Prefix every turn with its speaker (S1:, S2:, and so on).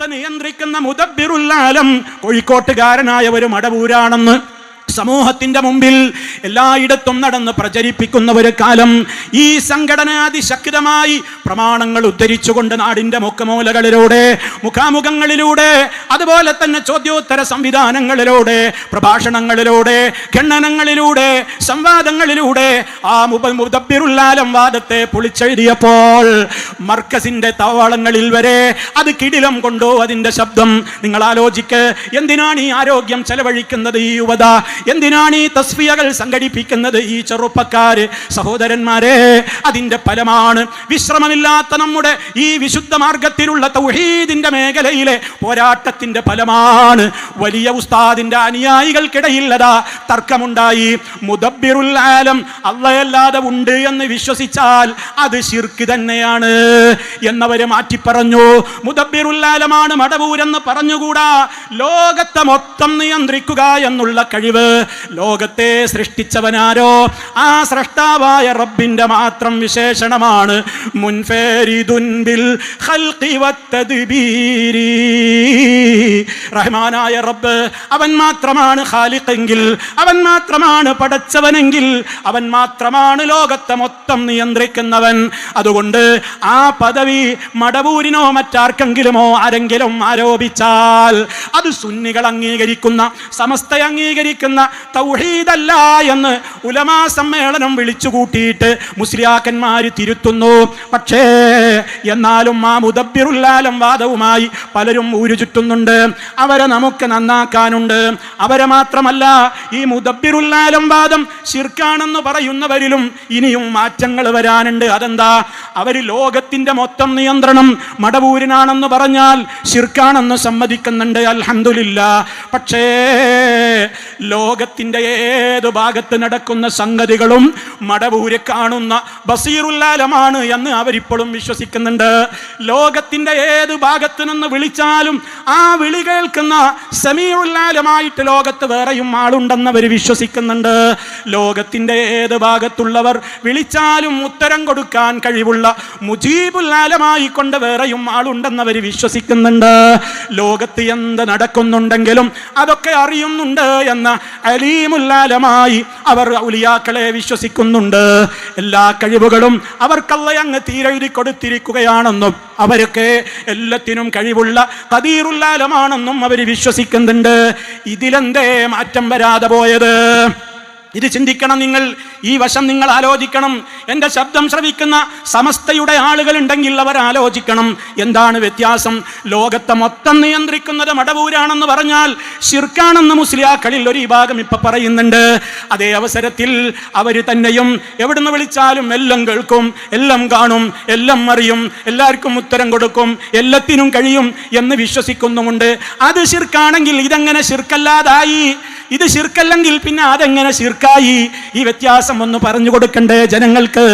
S1: ലോകത്തെ നിയന്ത്രിക്കുന്ന മുദബിറുല്ലാലം കോഴിക്കോട്ടുകാരനായ ഒരു മടവൂരാണെന്ന് സമൂഹത്തിന്റെ മുമ്പിൽ എല്ലായിടത്തും നടന്ന് പ്രചരിപ്പിക്കുന്ന ഒരു കാലം ഈ സംഘടന അതിശക്തമായി പ്രമാണങ്ങൾ ഉദ്ധരിച്ചുകൊണ്ട് നാടിന്റെ മുഖമൂലകളിലൂടെ മുഖാമുഖങ്ങളിലൂടെ അതുപോലെ തന്നെ ചോദ്യോത്തര സംവിധാനങ്ങളിലൂടെ പ്രഭാഷണങ്ങളിലൂടെ ഖണ്ഡനങ്ങളിലൂടെ സംവാദങ്ങളിലൂടെ ആ മുദബിറുല്ലാലം വാദത്തെ പൊളിച്ചെഴുതിയപ്പോൾ മർക്കസിന്റെ താവളങ്ങളിൽ വരെ അത് കിടിലം കൊണ്ടോ അതിന്റെ ശബ്ദം. നിങ്ങൾ ആലോചിക്ക് എന്തിനാണ് ഈ ആരോഗ്യം ചെലവഴിക്കുന്നത് ഈ യുവത? എന്തിനാണ് ഈ തസ്ഫിയകൾ സംഘടിപ്പിക്കുന്നത് ഈ ചെറുപ്പക്കാര്. സഹോദരന്മാരെ അതിന്റെ ഫലമാണ് വിശ്രമമില്ലാത്ത നമ്മുടെ ഈ വിശുദ്ധ മാർഗത്തിലുള്ള തൗഹീദിന്റെ മേഖലയിലെ പോരാട്ടത്തിന്റെ ഫലമാണ്. വലിയ ഉസ്താദിന്റെ അനുയായികൾക്കിടയില്ലതാ തർക്കമുണ്ടായി. മുദബിറുൽ ആലം അള്ളയല്ലാതെ ഉണ്ട് എന്ന് വിശ്വസിച്ചാൽ അത് ശിർക്ക് തന്നെയാണ് എന്നവര് മാറ്റി പറഞ്ഞു മുദബിറുൽ ആലമാണ് മടവൂരെന്ന് പറഞ്ഞുകൂടാ. ലോകത്തെ മൊത്തം നിയന്ത്രിക്കുക എന്നുള്ള കഴിവ് ലോകത്തെ സൃഷ്ടിച്ചവനാരോ? ആ സൃഷ്ടാവായ റബ്ബിന്റെ മാത്രം വിശേഷണമാണ്. റഹ്മാനായ റബ്ബ് അവൻ മാത്രമാണ് ഖാലിഖെങ്കിൽ അവൻ മാത്രമാണ് പടച്ചവനെങ്കിൽ അവൻ മാത്രമാണ് ലോകത്തെ മൊത്തം നിയന്ത്രിക്കുന്നവൻ. അതുകൊണ്ട് ആ പദവി മടവൂരിനോ മറ്റാർക്കെങ്കിലുമോ ആരെങ്കിലും ആരോപിച്ചാൽ അത് സുന്നികൾ അംഗീകരിക്കുന്ന സമസ്ത അംഗീകരിക്കുന്ന തൗഹീദല്ല എന്ന് ഉലമാ സമ്മേളനം വിളിച്ചുകൂട്ടിയിട്ട് മുസ്ലിയാക്കന്മാർ തിരുത്തുന്നു. പക്ഷേ എന്നാലും ആ മുദബിറുല്ലാലം വാദവുമായി പലരും ഊരു ചുറ്റുന്നുണ്ട്. അവരെ നമുക്ക് നന്നാക്കാനുണ്ട്. അവരെ മാത്രമല്ല ഈ മുദബിറുല്ലാലം വാദം ശിർക്കാണെന്ന് പറയുന്നവരിലും ഇനിയും മാറ്റങ്ങൾ വരാനുണ്ട്. അതെന്താ? അവർ ലോകത്തിന്റെ മൊത്തം നിയന്ത്രണം മടവൂരിനാണെന്ന് പറഞ്ഞാൽ ശിർക്കാണെന്ന് സമ്മതിക്കുന്നുണ്ട്. അൽഹന്ദില്ല പക്ഷേ ലോകത്തിന്റെ ഏത് ഭാഗത്ത് നടക്കുന്ന സംഗതികളും മടവൂര് കാണുന്ന ബസീറുല്ലാലമാണ് എന്ന് അവരിപ്പോഴും വിശ്വസിക്കുന്നുണ്ട്. ലോകത്തിന്റെ ഏത് ഭാഗത്തു നിന്ന് വിളിച്ചാലും ആ വിളി കേൾക്കുന്ന സമീറുല്ലാലമായിട്ട് ലോകത്ത് വേറെയും ആളുണ്ടെന്ന് അവർ വിശ്വസിക്കുന്നുണ്ട്. ലോകത്തിന്റെ ഏത് ഭാഗത്തുള്ളവർ വിളിച്ചാലും ഉത്തരം കൊടുക്കാൻ കഴിവുള്ള മുജീബുല്ലാലമായി കൊണ്ട് വേറെയും ആളുണ്ടെന്ന് അവർ വിശ്വസിക്കുന്നുണ്ട്. ലോകത്ത് എന്ത് നടക്കുന്നുണ്ടെങ്കിലും അതൊക്കെ അറിയുന്നുണ്ട് എന്ന അലീമുല്ലാലമായി അവർ ഔലിയാക്കളെ വിശ്വസിക്കുന്നുണ്ട്. എല്ലാ കഴിവുകളും അവർക്കല്ല അങ്ങ് തീരെഴുതി കൊടുത്തിരിക്കുകയാണെന്നും അവരൊക്കെ എല്ലാത്തിനും കഴിവുള്ള കതീറുല്ലാലമാണെന്നും അവർ വിശ്വസിക്കുന്നുണ്ട്. ഇതിലെന്തേ മാറ്റം വരാതെ പോയത്? ഇത് ചിന്തിക്കണം നിങ്ങൾ ഈ വശം നിങ്ങൾ ആലോചിക്കണം. എന്റെ ശബ്ദം ശ്രവിക്കുന്ന സമസ്തയുടെ ആളുകളുണ്ടെങ്കിൽ അവർ ആലോചിക്കണം. എന്താണ് വ്യത്യാസം? ലോകത്തെ മൊത്തം നിയന്ത്രിക്കുന്നത് മടവൂരാണെന്ന് പറഞ്ഞാൽ ഷിർക്കാണെന്ന് മുസ്ലിയാക്കളിൽ ഒരു വിഭാഗം ഇപ്പൊ പറയുന്നുണ്ട്. അതേ അവസരത്തിൽ അവർ തന്നെയും എവിടുന്ന് വിളിച്ചാലും എല്ലാം കേൾക്കും എല്ലാം കാണും എല്ലാം അറിയും എല്ലാവർക്കും ഉത്തരം കൊടുക്കും എല്ലാത്തിനും കഴിയും എന്ന് വിശ്വസിക്കുന്നുമുണ്ട്. അത് ഷിർക്കാണെങ്കിൽ ഇതെങ്ങനെ ഷിർക്കല്ലാതായി ഇത് ശിർക്കല്ലെങ്കിൽ പിന്നെ അതെങ്ങനെ ശിർക്കായി? ഈ വ്യത്യാസം ഒന്ന് പറഞ്ഞു കൊടുക്കണ്ടേ ജനങ്ങൾക്ക്?